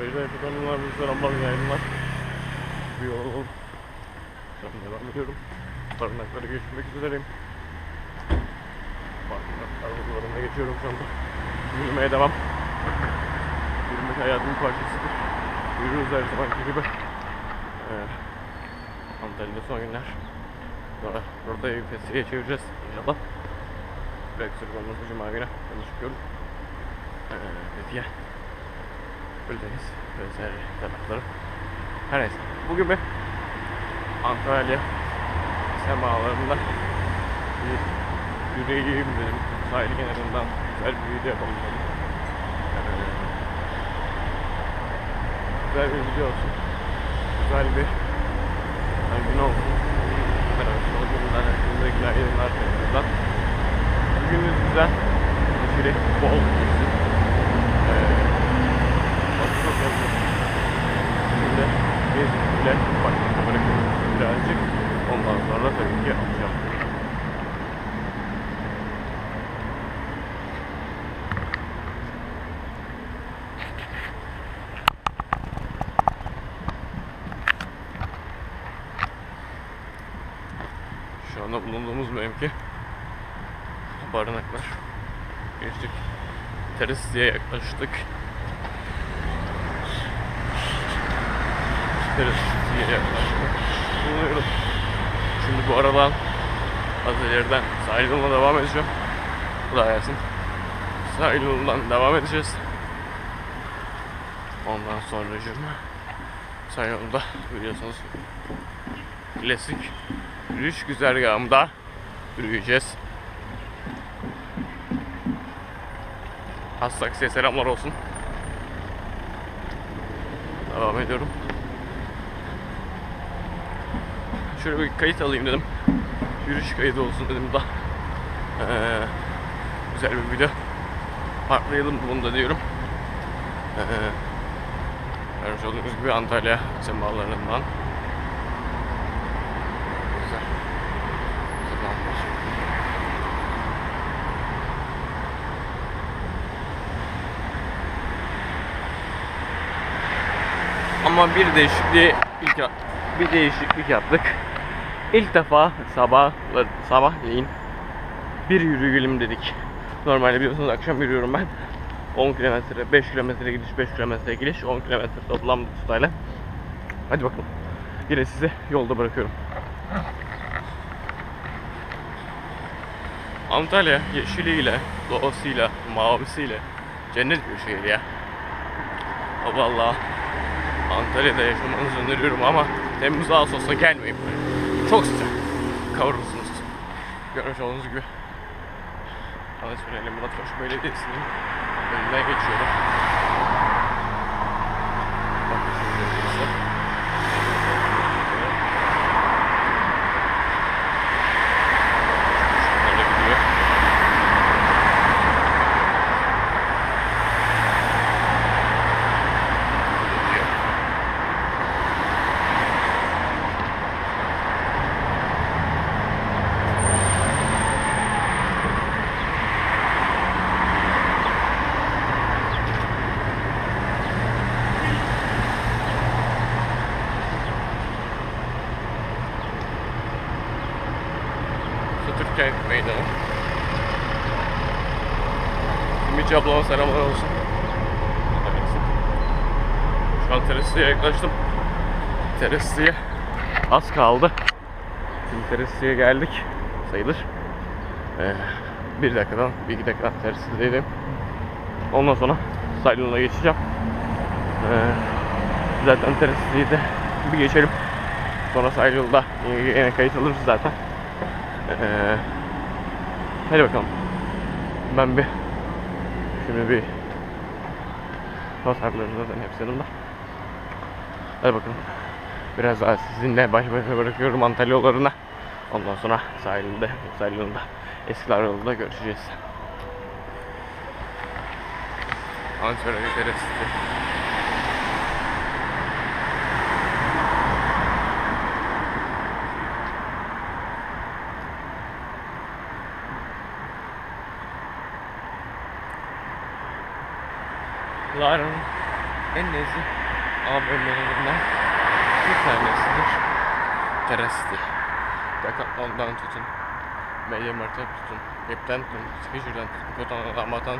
Köyde yapılanlar bir selamlar yayınlar. Bir yol alalım. Şu an devam ediyorum. Barınakları geçmek üzereyim. Barınaklar yollarına geçiyorum şu anda. Yürümeye devam. Yürümek hayatımın parçasıdır. Yürürüz her zamanki gibi. Ee, Antalya'da son günler. Sonra burada festiye çevireceğiz inşallah. Belki sırf olmazsa cuma günü konuşuyoruz. Ee, festiye. Buradayız. Özel tarafları. Her neyse. Bugün bir Antalya semalarında bir yürüyeyim dedim. Sahil kenarından güzel bir video yapalım dedim. Ee, güzel bir video olsun. Güzel bir yani gün olsun. O günler hakkında güzel yayınlar tekrardan. Bugünümüz güzel. Neşeli, bol gitsin. Ee, bak çok yazık. Şimdi bile başlıkta bırakıyorum birazcık. Ondan sonra tabii ki alacağım. Şu anda bulunduğumuz mevki barınaklar. Geçtik. Teresiye yaklaştık. Teresiye yaklaştık. Bulunuyoruz. Şimdi bu aradan az ileriden sahil yoluna devam edeceğim. Kolay gelsin. Sahil yolundan devam edeceğiz. Ondan sonra sahil yolunda biliyorsunuz klasik yürüyüş güzergahımda yürüyeceğiz. Hastaksiye selamlar olsun. Devam ediyorum. Şöyle bir kayıt alayım dedim. Yürüyüş kaydı olsun dedim da. Ee, güzel bir video. Partlayalım bunu da diyorum. Ee, görmüş olduğunuz gibi Antalya semalarından. Ama bir değişikliği ilk bir değişiklik yaptık. İlk defa sabah sabahleyin bir yürüyelim dedik. Normalde biliyorsunuz akşam yürüyorum ben. 10 kilometre, 5 kilometre gidiş, 5 kilometre geliş, 10 kilometre toplam tutayla. Hadi bakalım. Yine sizi yolda bırakıyorum. Antalya yeşiliyle, doğasıyla, mavisiyle cennet bir şehir ya. Vallahi Antalya'da yaşamanızı öneriyorum ama Temmuz Ağustos'a gelmeyin. Çok sıcak. Kavurursunuz. Görmüş olduğunuz gibi. Anasıyla Muratpaşa Belediyesi'nin önünden geçiyorum. Ümitçi ablama selamlar olsun. Şu an terasiye yaklaştım. Terasiye az kaldı. Şimdi terasiye geldik. Sayılır. Ee, bir dakikadan, bir iki dakikadan terasiyedeydim. Ondan sonra Saylon'a geçeceğim. Ee, zaten terasiyeyi de bir geçelim. Sonra yine, yine kayıt alırız zaten. Ee, hadi bakalım. Ben bir şimdi bir fotoğraflarım zaten hepsi yanımda. Hadi bakalım. Biraz daha sizinle baş başa bırakıyorum Antalya yollarına. Ondan sonra sahilde, sahil yolunda, Eskiler yolunda görüşeceğiz. Antalya Terası. Ların en nezih AVM'lerinden bir tanesidir. Terasti. Decathlon'dan tutun, Media Markt'tan tutun, Web'den tutun, Skechers''dan tutun, Kotan Adam'dan,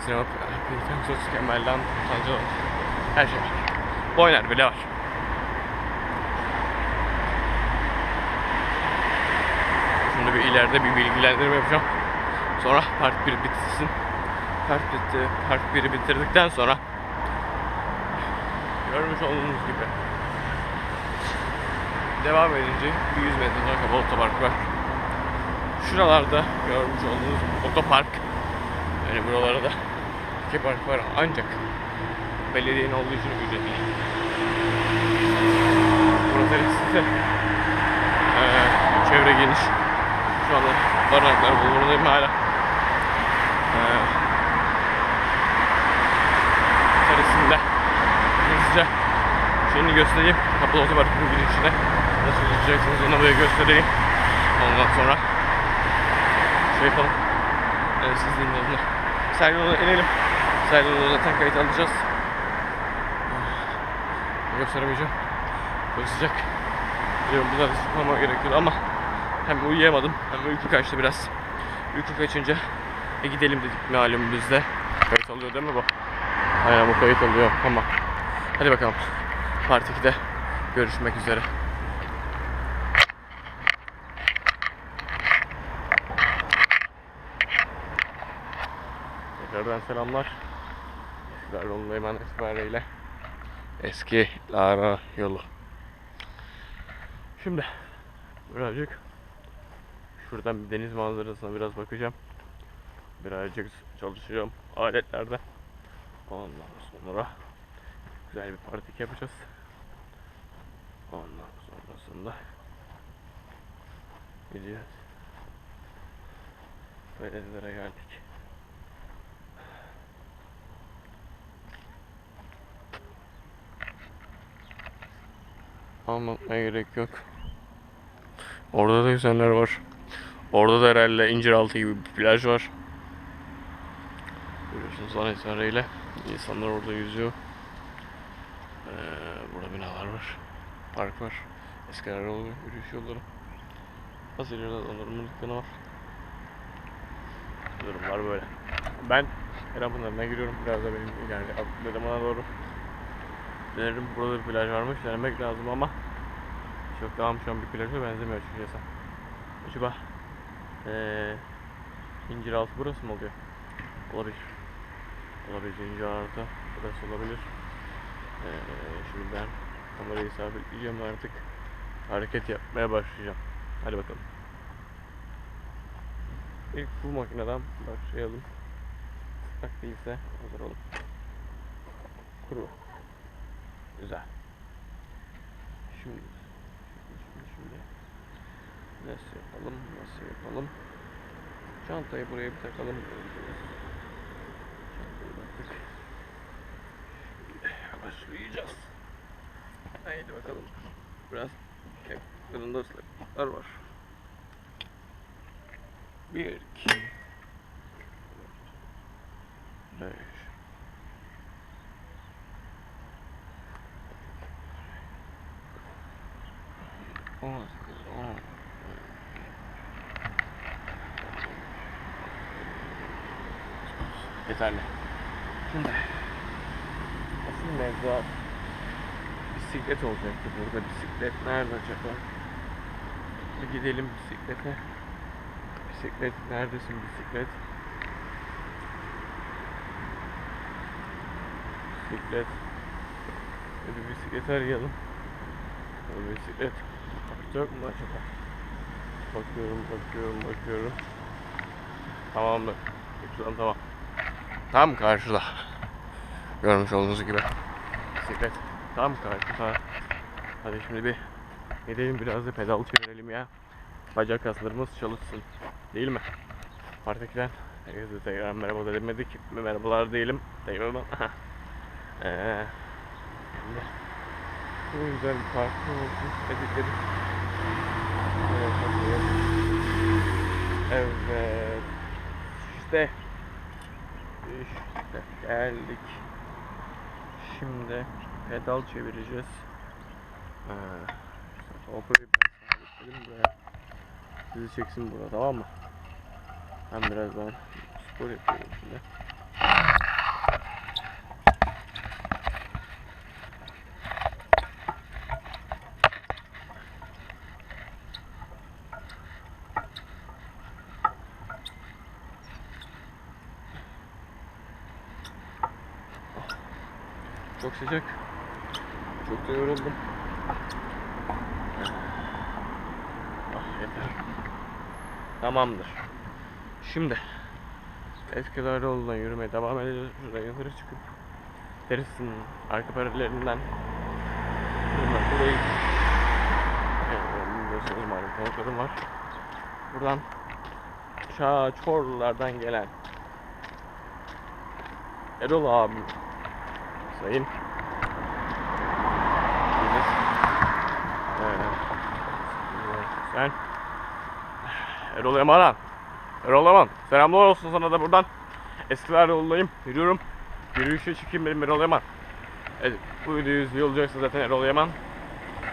Sinema Pink'ten tutun, Kemal'den tutun. Her şey var. Oynar bile var. Şimdi bir ileride bir bilgilendirme yapacağım. Sonra part 1 bitsin. Part bitti. Part 1'i bitirdikten sonra görmüş olduğunuz gibi devam edince bir 100 metre sonra kapalı otopark var. Şuralarda görmüş olduğunuz otopark yani buralarda iki park var ancak belediyenin olduğu için ücretli. Burası size ee, çevre geniş. Şu anda barınaklar bulunurdayım hala. Ee, şeyini göstereyim. Kapalı otoparkın girişine nasıl gideceksiniz onu böyle göstereyim. Ondan sonra şey yapalım. Ee, siz dinleyin. Sergilona inelim. Sergilona zaten kayıt alacağız. Gösteremeyeceğim. Böyle sıcak. Biliyorum bu da sıkmama gerekiyordu ama hem uyuyamadım hem uyku kaçtı biraz. Uyku kaçınca e gidelim dedik malum bizde. Kayıt alıyor değil mi bu? Aynen bu kayıt alıyor. Tamam. Hadi bakalım. Part 2'de görüşmek üzere. Tekrardan selamlar. Yolundayım an itibariyle. Eski Lara yolu. Şimdi birazcık şuradan bir deniz manzarasına biraz bakacağım. Birazcık çalışacağım aletlerde. Ondan sonra güzel bir partik yapacağız. Ondan sonrasında gideceğiz. Belediyelere geldik. Anlatmaya gerek yok. Orada da yüzenler var. Orada da herhalde inciraltı gibi bir plaj var. Görüyorsunuz an itibariyle insanlar orada yüzüyor. Ee, burada binalar var. Park var. Eskiler yolu, yürüyüş yolları. Az ileride dondurma dükkanı var. Durumlar böyle. Ben Eren Pınarı'na giriyorum. Biraz da benim yani Dedeman'a doğru Denerim burada bir plaj varmış. Denemek lazım ama çok daha şu an bir plaja benzemiyor açıkçası. Acaba ee, İnciraltı burası mı oluyor? Olabilir. Olabilir İnciraltı burası olabilir. Ee, şimdi ben kamerayı sabitleyeceğim ve artık hareket yapmaya başlayacağım. Hadi bakalım. İlk bu makineden başlayalım. Sıcak değilse hazır olun. Kuru. Güzel. Şimdi, şimdi, şimdi. Nasıl yapalım, nasıl yapalım? Çantayı buraya bir takalım. Çantayı baktık. Başlayacağız. Haydi bakalım. Biraz kırında ıslaklıklar var. Bir, iki, beş, on sekiz, on. Yeterli. Şimdi asıl mevzuat bisiklet olacaktı burada. Bisiklet nerede acaba? Bir gidelim bisiklete. Bisiklet neredesin bisiklet? Bisiklet. Bir bisiklet arayalım. Bir bisiklet. Yok mu acaba? Bakıyorum, bakıyorum, bakıyorum. Tamamdır. Şuradan tamam. Tam karşıda. Görmüş olduğunuz gibi. Bisiklet tam karşıda. Hadi şimdi bir gidelim biraz da pedal çevirelim ya. Bacak kaslarımız çalışsın. Değil mi? Partikiler. Herkese tekrar merhaba da demedik. Merhabalar diyelim. Tekrardan. Şimdi. Bu güzel bir parti olsun. Evet. İşte. İşte geldik. Şimdi pedal çevireceğiz. Ee, GoPro'yu ben sabitledim buraya. Sizi çeksin burada tamam mı? Ben birazdan spor yapıyorum şimdi. Çok sıcak. Çok da yoruldum. Ah yeter. Tamamdır. Şimdi Eskiler yolundan yürümeye devam edeceğiz. Şuraya yukarı çıkıp Derisin arka paralelinden burayı Evet, biliyorsunuz malum konuklarım var. Buradan Çağ Çorlulardan gelen Erol abim Sayın Deniz Ee, Sen Erol Emaran Erol Yaman Selamlar olsun sana da buradan. Eskiler yoldayım Yürüyorum. Yürüyüşe çıkayım benim Erol Yaman. Evet bu videoyu izliyor olacaksın zaten Erol Yaman.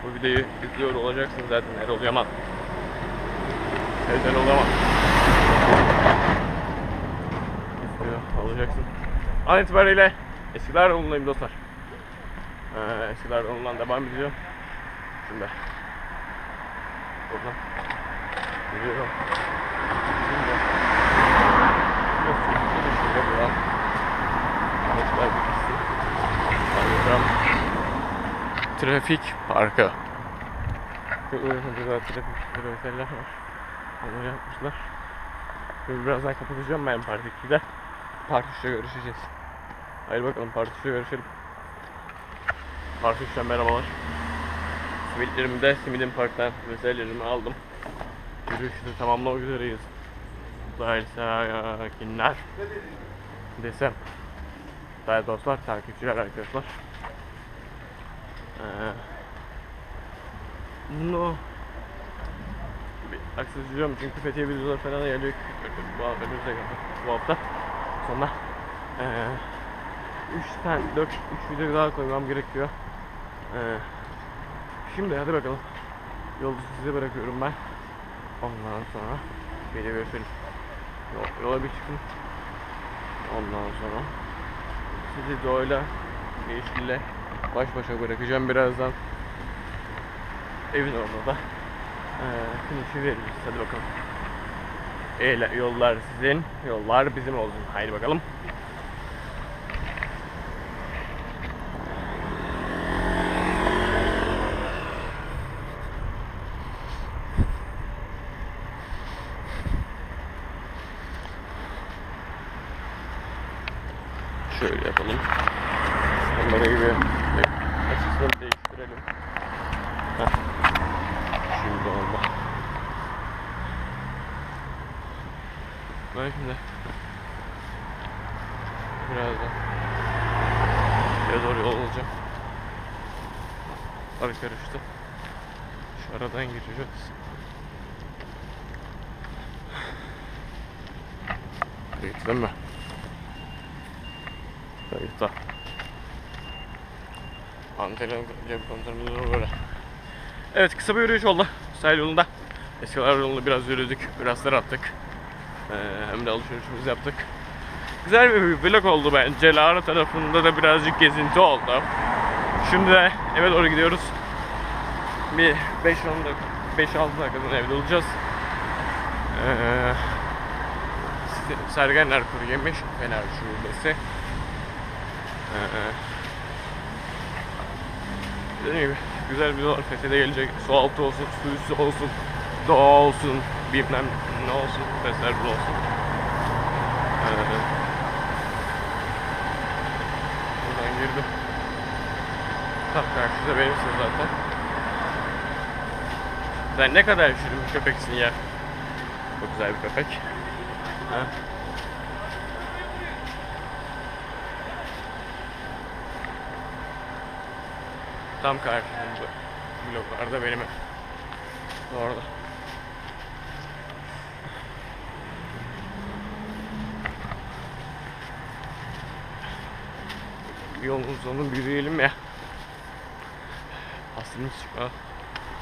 Bu videoyu izliyor olacaksın zaten Erol Yaman. Evet Erol Yaman. İzliyor olacaksın. An itibariyle Eskiler yolundayım dostlar. Ee, Eskiler yolundan devam ediyorum Şimdi. Buradan Trafik parkı. Burada trafik grafikerler var. Onları yapmışlar. Birazdan kapatacağım ben Part 2'de Part 3'te görüşeceğiz. Haydi bakalım Part 3'te görüşelim. Part 3'ten merhabalar. Simitlerimi de Simidin Park'tan vesairlerimi aldım Yürüyüşü de tamamlamak üzereyiz. Sahil sakinler. Desem. Değerli dostlar, takipçiler arkadaşlar. Ee, Bunu bir aksatacağım çünkü Fethiye videoları falan geliyor. Bu hafta, önümüzdeki bu hafta. Sonra ee, 3 tane 4 3 video daha koymam gerekiyor. Ee, Şimdi hadi bakalım. Yolu size bırakıyorum ben Ondan sonra video görüşelim Yol- Yola bir çıkın Ondan sonra sizi doğayla, yeşille baş başa bırakacağım birazdan. Evin orada da finişi veririz. Hadi bakalım. Eyle, yollar sizin, yollar bizim olsun. Haydi bakalım. Şöyle yapalım. Kamerayı bir bir açısını değiştirelim. Heh. Şimdi oldu. Ben şimdi birazdan ya doğru yol alacağım. Ara karıştı. Şu aradan gireceğiz. Kayıtlı mı? Kayıtta. Antalya cep kontrolü böyle. Evet kısa bir yürüyüş oldu sahil yolunda. Eskiler yolunda biraz yürüdük, biraz attık. Ee, hem de alışverişimizi yaptık. Güzel bir vlog oldu bence. Lara tarafında da birazcık gezinti oldu. Şimdi de eve doğru gidiyoruz. Bir 5-10 dakika, 5-6 dakikadan evde olacağız. Ee, Sergenler Kuru Yemiş Fener Şubesi. Ee, dediğim gibi güzel bir dolar Fethiye'de gelecek. Su altı olsun, su üstü olsun, doğa olsun, bilmem ne olsun, bu olsun. Ee, buradan girdim. Tam karşıda benimsin zaten. Sen ne kadar bir köpeksin ya. Çok güzel bir köpek. Ha? Tam karşımda bloklarda benim ev. Orada. yolun sonunu yürüyelim ya. Aslımız çıkma.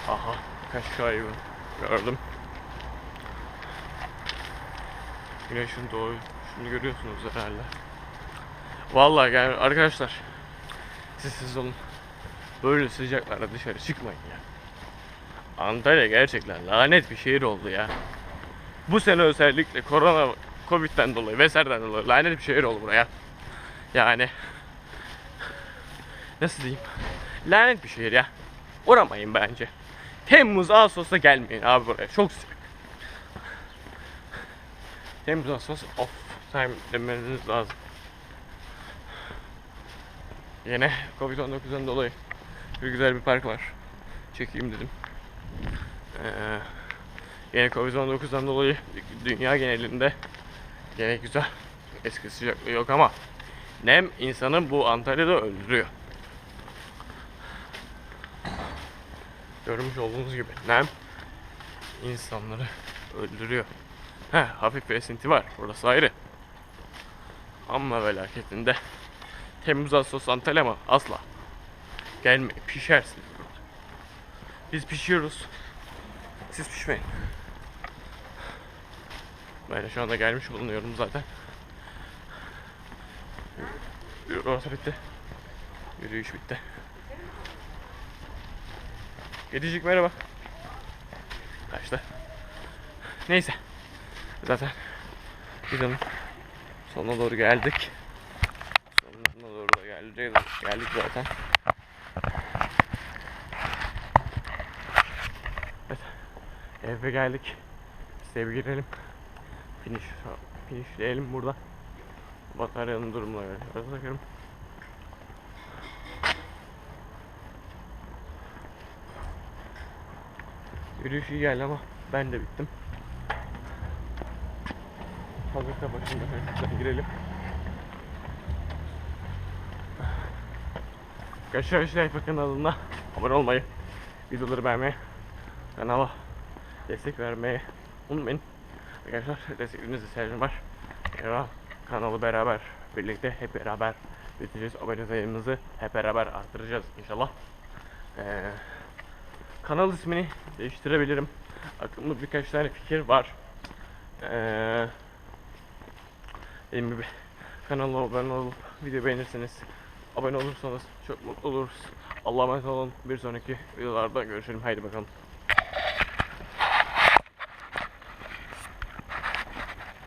Aha kaç kaybı gördüm. Güneşin doğu. Şunu görüyorsunuz herhalde. Vallahi yani arkadaşlar siz siz olun. Böyle sıcaklarda dışarı çıkmayın ya. Antalya gerçekten lanet bir şehir oldu ya. Bu sene özellikle korona, covid'den dolayı vesaireden dolayı lanet bir şehir oldu buraya. Yani nasıl diyeyim? Lanet bir şehir ya. Uğramayın bence. Temmuz, Ağustos'ta gelmeyin abi buraya. Çok sıcak. Temmuz, Ağustos off time demeniz lazım. Yine Covid-19'dan dolayı bir güzel bir park var. Çekeyim dedim. Ee, yine Covid-19'dan dolayı dünya genelinde yine güzel eski sıcaklığı yok ama nem insanı bu Antalya'da öldürüyor. Görmüş olduğunuz gibi nem insanları öldürüyor. Heh, hafif bir esinti var. Burası ayrı. Ama felaketinde Temmuz Ağustos Antalya mı? Asla. Gelme pişersiniz burada. Biz pişiyoruz. Siz pişmeyin. Ben şu anda gelmiş bulunuyorum zaten. Orası bitti. Yürüyüş bitti. Gedicik merhaba. Kaçtı. Neyse. Zaten videonun sonuna doğru geldik. Sonuna doğru da geleceğiz. Geldik zaten. Evet. Eve geldik. Size girelim. Finish, finishleyelim burada. Bataryanın durumuna göre. Orada Yürüyüş iyi geldi ama ben de bittim. Fabrika başında şöyle girelim. Arkadaşlar Şerif kanalına abone olmayı, videoları beğenmeyi, kanala destek vermeyi unutmayın. Arkadaşlar desteklerinize ihtiyacım var. Eyvah, kanalı beraber, birlikte hep beraber büyüteceğiz. Abone sayımızı hep beraber arttıracağız inşallah. Ee, kanal ismini değiştirebilirim. Aklımda birkaç tane fikir var. Ee, dediğim gibi kanala abone olup video beğenirseniz abone olursanız çok mutlu oluruz. Allah'a emanet olun. Bir sonraki videolarda görüşelim. Haydi bakalım.